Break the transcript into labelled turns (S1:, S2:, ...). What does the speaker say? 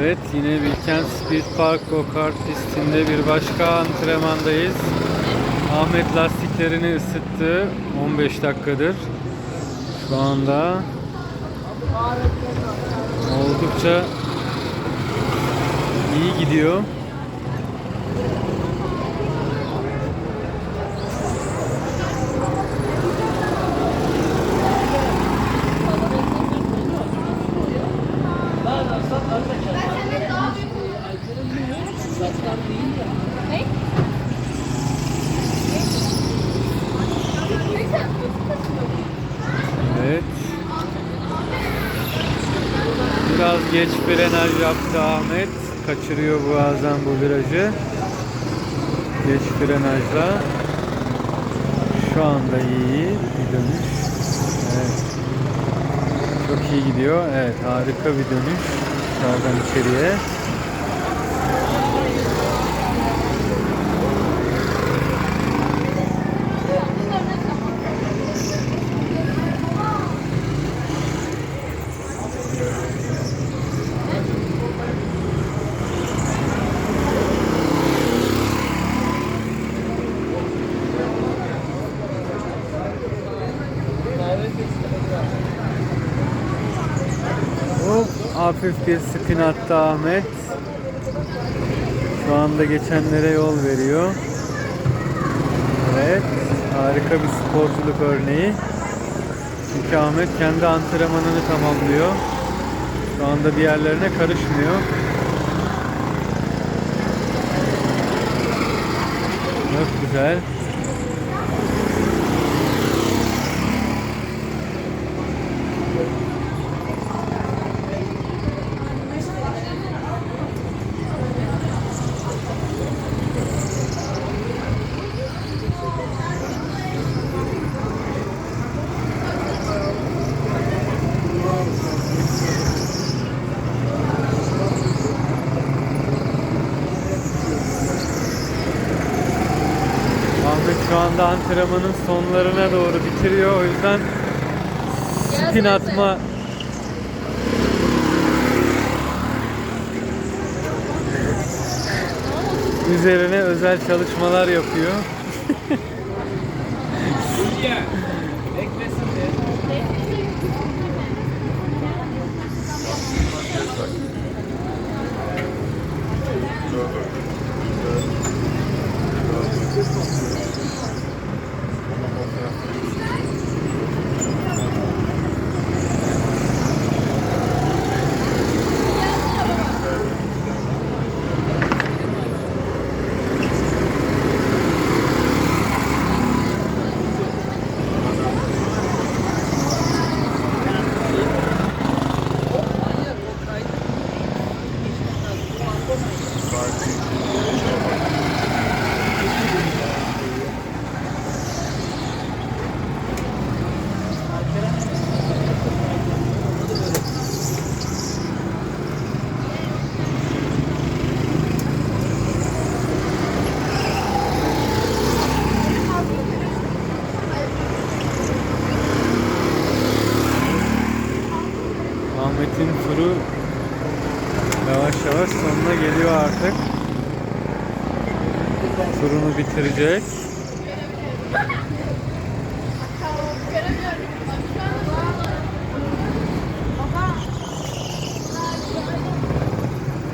S1: Evet yine Bilkent Speed Park Go-Kart pistinde bir başka antrenmandayız. Ahmet lastiklerini ısıttı 15 dakikadır. Şu anda oldukça iyi gidiyor. Evet. Biraz geç frenaj yaptı Ahmet. Kaçırıyor bazen bu virajı. Geç frenajla. Şu anda iyi bir dönüş. Evet. Çok iyi gidiyor. Evet harika bir dönüş. Dışarıdan içeriye. Hafif bir spin attı Ahmet. Şu anda geçenlere yol veriyor. Evet, harika bir sporculuk örneği. Çünkü Ahmet kendi antrenmanını tamamlıyor. Şu anda diğerlerine karışmıyor. Çok güzel. Ahmet şu anda antrenmanın sonlarına doğru bitiriyor. O yüzden spin atma üzerine özel çalışmalar yapıyor. Ahmet'in turu yavaş yavaş sonuna geliyor artık. Turunu bitirecek.